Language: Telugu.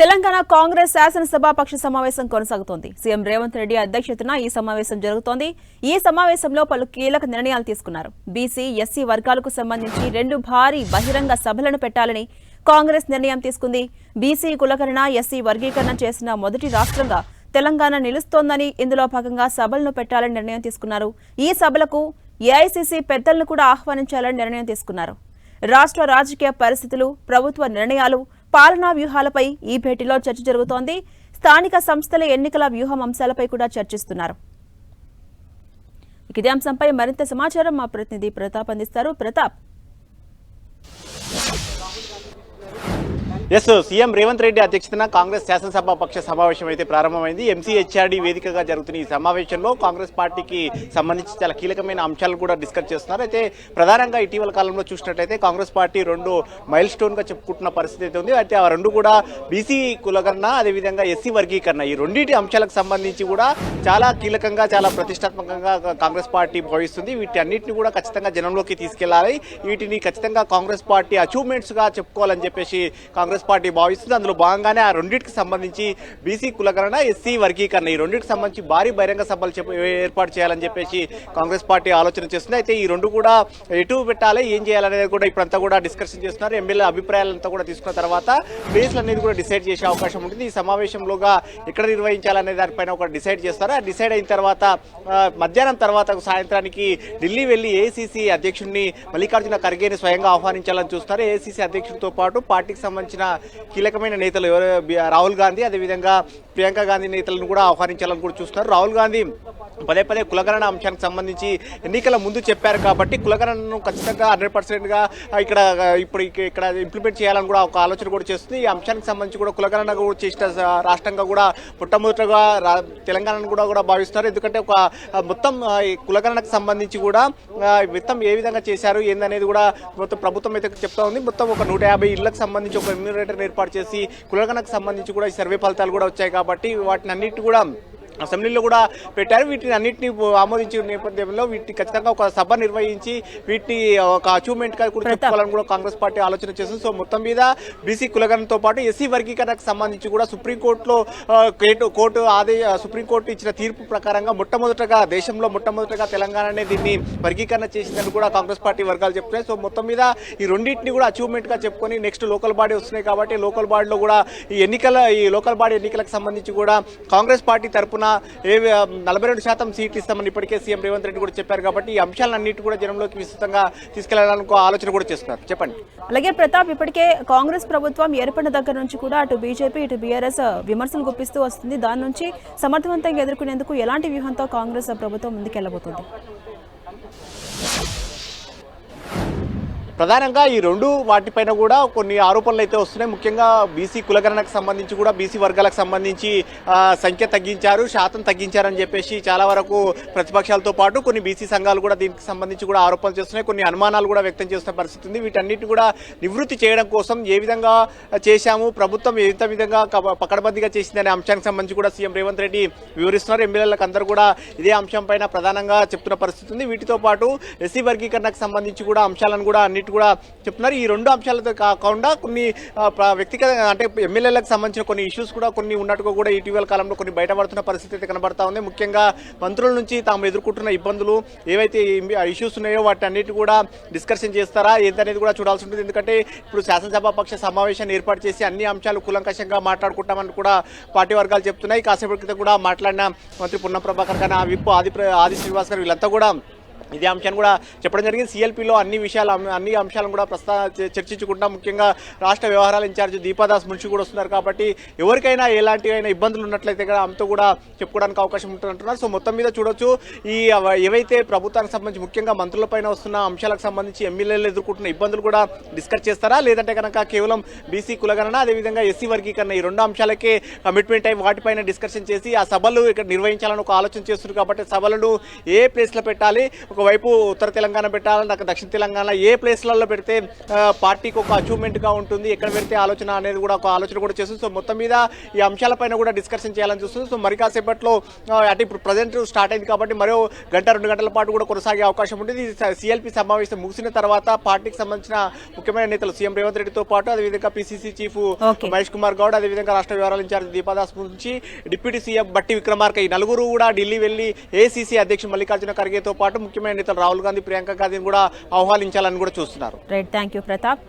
తెలంగాణ కాంగ్రెస్ శాసనసభాపక్ష సమావేశం కొనసాగుతోంది. సీఎం రేవంత్ రెడ్డి అధ్యక్షతన ఈ సమావేశం జరుగుతోంది. ఈ సమావేశంలో పలు కీలక నిర్ణయాలు తీసుకున్నారు. బీసీ ఎస్సీ వర్గాలకు సంబంధించి రెండు భారీ బహిరంగ సభలను పెట్టాలని కాంగ్రెస్ నిర్ణయం తీసుకుంది. బీసీ కులకరణ ఎస్సీ వర్గీకరణ చేసిన మొదటి రాష్ట్రంగా తెలంగాణ నిలుస్తోందని ఇందులో భాగంగా సభలను పెట్టాలని నిర్ణయం తీసుకున్నారు. ఈ సభలకు ఏఐసీసీ పెద్దలను కూడా ఆహ్వానించాలని నిర్ణయం తీసుకున్నారు. రాష్ట్ర రాజకీయ పరిస్థితులు ప్రభుత్వ నిర్ణయాలు పాలనా వ్యూహాలపై ఈ భేటీలో చర్చ జరుగుతోంది. స్థానిక సంస్థల ఎన్నికల వ్యూహం అంశాలపై కూడా చర్చిస్తున్నారు. ఇదే అంశంపై మరింత సమాచారం మా ప్రతినిధి ప్రతాప్ అందిస్తారు. ప్రతాప్ ఎస్ సీఎం రేవంత్ రెడ్డి అధ్యక్షతన కాంగ్రెస్ శాసనసభ పక్ష సమావేశం అయితే ప్రారంభమైంది. ఎంసీహెచ్ఆర్డి వేదికగా జరుగుతున్న ఈ సమావేశంలో కాంగ్రెస్ పార్టీకి సంబంధించి చాలా కీలకమైన అంశాలు కూడా డిస్కస్ చేస్తున్నారు. అయితే ప్రధానంగా ఇటీవల కాలంలో చూసినట్లయితే కాంగ్రెస్ పార్టీ రెండు మైల్గా చెప్పుకుంటున్న పరిస్థితి అయితే ఉంది. అయితే ఆ రెండు కూడా బీసీ కులకరణ అదేవిధంగా ఎస్సీ వర్గీకరణ. ఈ రెండింటి అంశాలకు సంబంధించి కూడా చాలా కీలకంగా చాలా ప్రతిష్టాత్మకంగా కాంగ్రెస్ పార్టీ భావిస్తుంది. వీటి అన్నింటిని కూడా ఖచ్చితంగా జనంలోకి తీసుకెళ్ళాలి. వీటిని ఖచ్చితంగా కాంగ్రెస్ పార్టీ అచీవ్మెంట్స్గా చెప్పుకోవాలని చెప్పేసి కాంగ్రెస్ పార్టీ భావిస్తుంది. అందులో భాగంగానే ఆ రెండింటికి సంబంధించి బీసీ కులకరణ ఎస్సీ వర్గీకరణ ఈ రెండింటికి సంబంధించి భారీ బహిరంగ సభలు చెప్ప- ఏర్పాటు చేయాలని చెప్పేసి కాంగ్రెస్ పార్టీ ఆలోచన చేస్తుంది. అయితే ఈ రెండు కూడా ఎటు పెట్టాలి ఏం చేయాలనేది కూడా ఇప్పుడంతా కూడా డిస్కషన్ చేస్తున్నారు. ఎమ్మెల్యే అభిప్రాయాలంతా కూడా తీసుకున్న తర్వాత ప్లేస్లు అనేది కూడా డిసైడ్ చేసే అవకాశం ఉంటుంది. ఈ సమావేశంలోగా ఎక్కడ నిర్వహించాలనే దానిపైన ఒక డిసైడ్ చేస్తారు. ఆ డిసైడ్ అయిన తర్వాత మధ్యాహ్నం తర్వాత సాయంత్రానికి ఢిల్లీ వెళ్ళి ఏసీసీ అధ్యక్షుడిని మల్లికార్జున ఖర్గేని స్వయంగా ఆహ్వానించాలని చూస్తారు ఏసీసీ అధ్యక్షుడితో పాటు పార్టీకి సంబంధించిన కీలకమైన నేతలు ఎవరు? రాహుల్ గాంధీ అదేవిధంగా ప్రియాంక గాంధీ నేతలను కూడా ఆహ్వానించాలని కూడా చూస్తున్నారు. రాహుల్ గాంధీ పదే పదే కులగణన అంశానికి సంబంధించి ఎన్నికల ముందు చెప్పారు కాబట్టి కులగణనను ఖచ్చితంగా హండ్రెడ్ పర్సెంట్గా ఇక్కడ ఇప్పుడు ఇక్కడ ఇంప్లిమెంట్ చేయాలని కూడా ఒక ఆలోచన కూడా చేస్తుంది. ఈ అంశానికి సంబంధించి కూడా కులగణన కూడా చేసిన రాష్ట్రంగా కూడా మొట్టమొదటిగా రా- తెలంగాణను కూడా కూడా భావిస్తున్నారు ఎందుకంటే ఒక మొత్తం కులగణనకు సంబంధించి కూడా మొత్తం ఏ విధంగా చేశారు ఏందనేది కూడా మొత్తం ప్రభుత్వం అయితే చెప్తా ఉంది. మొత్తం ఒక నూట యాభై ఇళ్ళకు సంబంధించి ఒక ఎమ్యూరేటర్ ఏర్పాటు చేసి కులగణకు సంబంధించి కూడా ఈ సర్వే ఫలితాలు కూడా వచ్చాయి కాబట్టి వాటిని అన్నిటి కూడా అసెంబ్లీలో కూడా పెట్టారు. వీటిని అన్నింటినీ ఆమోదించిన నేపథ్యంలో వీటిని ఖచ్చితంగా ఒక సభ నిర్వహించి వీటిని ఒక అచీవ్మెంట్గా కూడా చెప్పుకోవాలని కూడా కాంగ్రెస్ పార్టీ ఆలోచన చేస్తుంది. సో మొత్తం మీద బీసీ కులగణంతో పాటు ఎస్సీ వర్గీకరణకు సంబంధించి కూడా సుప్రీంకోర్టులో కోర్టు ఆదే సుప్రీంకోర్టు ఇచ్చిన తీర్పు ప్రకారంగా మొట్టమొదటగా దేశంలో మొట్టమొదటగా తెలంగాణనే దీన్ని వర్గీకరణ చేసిందని కూడా కాంగ్రెస్ పార్టీ వర్గాలు చెప్తున్నాయి. సో మొత్తం మీద ఈ రెండింటిని కూడా అచీవ్మెంట్గా చెప్పుకొని నెక్స్ట్ లోకల్ బాడీ వస్తున్నాయి కాబట్టి లోకల్ బాడీలో కూడా ఈ ఎన్నికల ఈ లోకల్ బాడీ ఎన్నికలకు సంబంధించి కూడా కాంగ్రెస్ పార్టీ తరపున నలభై రెండు శాతం సీట్లు ఇస్తామని ఇప్పటికే సీఎం రేవంత్ రెడ్డి కూడా చెప్పారు కాబట్టి ఈ అంశాలన్నిటి కూడా జనంలోకి విస్తృతంగా తీసుకెళ్ళాలని ఆలోచన కూడా చేస్తున్నారు. చెప్పండి. అలాగే ప్రతాప్ ఇప్పటికే కాంగ్రెస్ ప్రభుత్వం ఏర్పడిన దగ్గర నుంచి కూడా అటు బీజేపీ ఇటు బీఆర్ఎస్ విమర్శలు గుప్పిస్తూ వస్తుంది. దాని నుంచి సమర్థవంతంగా ఎదుర్కొనేందుకు ఎలాంటి వ్యూహంతో కాంగ్రెస్ ప్రభుత్వం ముందుకెళ్ళబోతుంది ప్రధానంగా ఈ రెండు వాటిపైన కూడా కొన్ని ఆరోపణలు అయితే వస్తున్నాయి. ముఖ్యంగా బీసీ కులగణనకు సంబంధించి కూడా బీసీ వర్గాలకు సంబంధించి సంఖ్య తగ్గించారు శాతం తగ్గించారని చెప్పేసి చాలా వరకు ప్రతిపక్షాలతో పాటు కొన్ని బీసీ సంఘాలు కూడా దీనికి సంబంధించి కూడా ఆరోపణలు చేస్తున్నాయి. కొన్ని అనుమానాలు కూడా వ్యక్తం చేస్తున్న పరిస్థితి ఉంది. వీటన్నిటి కూడా నివృత్తి చేయడం కోసం ఏ విధంగా చేశాము? ప్రభుత్వం ఎంత విధంగా కబ- చేసిందనే అంశానికి సంబంధించి కూడా సీఎం రేవంత్ రెడ్డి వివరిస్తున్నారు. ఎమ్మెల్యేలకు అందరూ కూడా ఇదే అంశం పైన ప్రధానంగా చెప్తున్న పరిస్థితి ఉంది. వీటితో పాటు ఎస్సీ వర్గీకరణకు సంబంధించి కూడా అంశాలను కూడా అన్నిటి కూడా చెప్తున్నారు. ఈ రెండు అంశాలతో కాకుండా కొన్ని వ్యక్తిగత అంటే ఎమ్మెల్యేలకు సంబంధించిన కొన్ని ఇష్యూస్ కూడా కొన్ని ఉన్నట్టుగా కూడా ఇటీవల కాలంలో కొన్ని బయటపడుతున్న పరిస్థితి అయితే కనబడతా ఉంది. ముఖ్యంగా మంత్రుల నుంచి తాము ఎదుర్కొంటున్న ఇబ్బందులు ఏవైతే ఇష్యూస్ ఉన్నాయో వాటి అన్నిటి కూడా డిస్కషన్ చేస్తారా? ఏంటనేది కూడా చూడాల్సి ఉంటుంది. ఎందుకంటే ఇప్పుడు శాసనసభ పక్ష సమావేశాన్ని ఏర్పాటు చేసి అన్ని అంశాలు కూలంకషంగా మాట్లాడుకుంటామని కూడా పార్టీ వర్గాలు చెప్తున్నాయి. కాసేపటి క్రితం కూడా మాట్లాడిన మంత్రి పున్న ప్రభాకర్ కానీ ఆ విప్పు ఆది ఆది శ్రీనివాస్ గారు వీళ్ళంతా కూడా ఇదే అంశాన్ని కూడా చెప్పడం జరిగింది. సిఎల్పిలో అన్ని విషయాలు అన్ని- అంశాలను కూడా ప్రస్తా చ- చర్చించుకుంటా ముఖ్యంగా రాష్ట్ర వ్యవహారాల ఇన్ఛార్జ్ దీపాదాస్ మున్షి కూడా వస్తున్నారు కాబట్టి ఎవరికైనా ఎలాంటి అయినా ఇబ్బందులు ఉన్నట్లయితే కదా ఆమెతో కూడా చెప్పుకోవడానికి అవకాశం ఉంటుందంటున్నారు. సో మొత్తం మీద చూడొచ్చు. ఈ ఏవైతే ప్రభుత్వానికి సంబంధించి ముఖ్యంగా మంత్రులపైన వస్తున్న అంశాలకు సంబంధించి ఎమ్మెల్యేలు ఎదుర్కొంటున్న ఇబ్బందులు కూడా డిస్కస్ చేస్తారా? లేదంటే కనుక కేవలం బీసీ కులగణన అదేవిధంగా ఎస్సీ వర్గీకరణ ఈ రెండు అంశాలకే కమిట్మెంట్ అయి వాటిపైన డిస్కషన్ చేసి ఆ సభలు ఇక్కడ నిర్వహించాలని ఒక ఆలోచన చేస్తున్నారు కాబట్టి సభలను ఏ ప్లేస్లో పెట్టాలి? ఒక ఒకవైపు ఉత్తర తెలంగాణ పెట్టాలి నాకు దక్షిణ తెలంగాణ ఏ ప్లేస్లలో పెడితే పార్టీకి ఒక అచీవ్మెంట్గా ఉంటుంది ఎక్కడ పెడితే ఆలోచన అనేది కూడా ఒక ఆలోచన కూడా చేస్తుంది. సో మొత్తం మీద ఈ అంశాలపైన కూడా డిస్కషన్ చేయాలని చూస్తుంది. సో మరి కాసేపట్లో అంటే ఇప్పుడు ప్రజెంట్ స్టార్ట్ అయింది కాబట్టి మరో గంట రెండు గంటల పాటు కూడా కొనసాగే అవకాశం ఉంటుంది. సిఎల్పి సమావేశం ముగిసిన తర్వాత పార్టీకి సంబంధించిన ముఖ్యమైన నేతలు సీఎం రేవంత్ రెడ్డితో పాటు అదేవిధంగా పిసిసి చీఫ్. మహేష్ కుమార్ గౌడ్ అదేవిధంగా రాష్ట్ర వ్యవహారాల ఇన్ఛార్జ్ దీపాదాస్ నుంచి డిప్యూటీ సీఎం బట్టి విక్రమార్క. ఈ నలుగురు కూడా ఢిల్లీ వెళ్ళి ఏసీసీ అధ్యక్షుడు మల్లికార్జున ఖర్గేతో పాటు ముఖ్యమైన నేతలు రాహుల్ గాంధీ ప్రియాంక గాంధీని కూడా ఆహ్వానించాలని కూడా చూస్తున్నారు. Right thank you Pratap